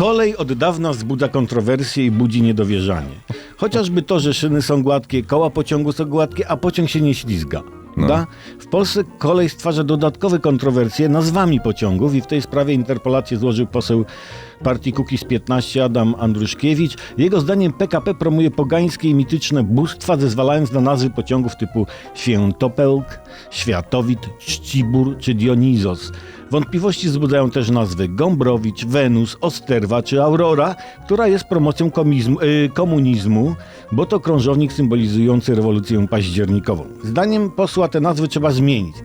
Kolej od dawna wzbudza kontrowersje i budzi niedowierzanie. Chociażby to, że szyny są gładkie, koła pociągu są gładkie, a pociąg się nie ślizga. Da? W Polsce kolej stwarza dodatkowe kontrowersje nazwami pociągów i w tej sprawie interpolację złożył poseł partii Kukiz 15 Adam Andruszkiewicz. Jego zdaniem PKP promuje pogańskie i mityczne bóstwa, zezwalając na nazwy pociągów typu Świętopełk, Światowit, Czcibór czy Dionizos. Wątpliwości wzbudzają też nazwy Gombrowicz, Wenus, Osterwa czy Aurora, która jest promocją komizmu, y, komunizmu, bo to krążownik symbolizujący rewolucję październikową. Zdaniem posła te nazwy trzeba zmienić.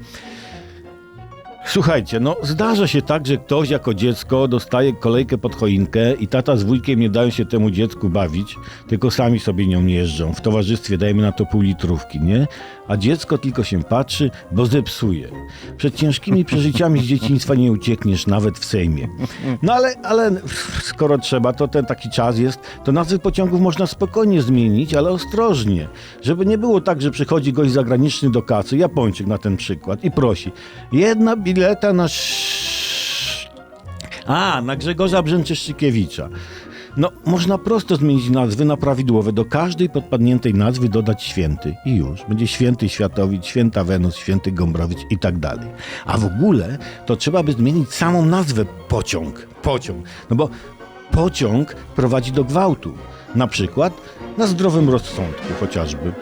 Słuchajcie, no zdarza się tak, że ktoś jako dziecko dostaje kolejkę pod choinkę i tata z wujkiem nie dają się temu dziecku bawić, tylko sami sobie nią jeżdżą. W towarzystwie dajemy na to pół litrówki, nie? A dziecko tylko się patrzy, bo zepsuje. Przed ciężkimi przeżyciami z dzieciństwa nie uciekniesz nawet w Sejmie. No ale, ale skoro trzeba, to ten taki czas jest, to nazwy pociągów można spokojnie zmienić, ale ostrożnie. Żeby nie było tak, że przychodzi gość zagraniczny do kasy, Japończyk na ten przykład, i prosi, jedna bileta na... A, na Grzegorza Brzęczyszczykiewicza. No, można prosto zmienić nazwy na prawidłowe. Do każdej podpadniętej nazwy dodać święty i już. Będzie święty Światowicz, święta Wenus, święty Gombrowicz i tak dalej. A w ogóle to trzeba by zmienić samą nazwę pociąg. Pociąg. No bo pociąg prowadzi do gwałtu. Na przykład na zdrowym rozsądku chociażby.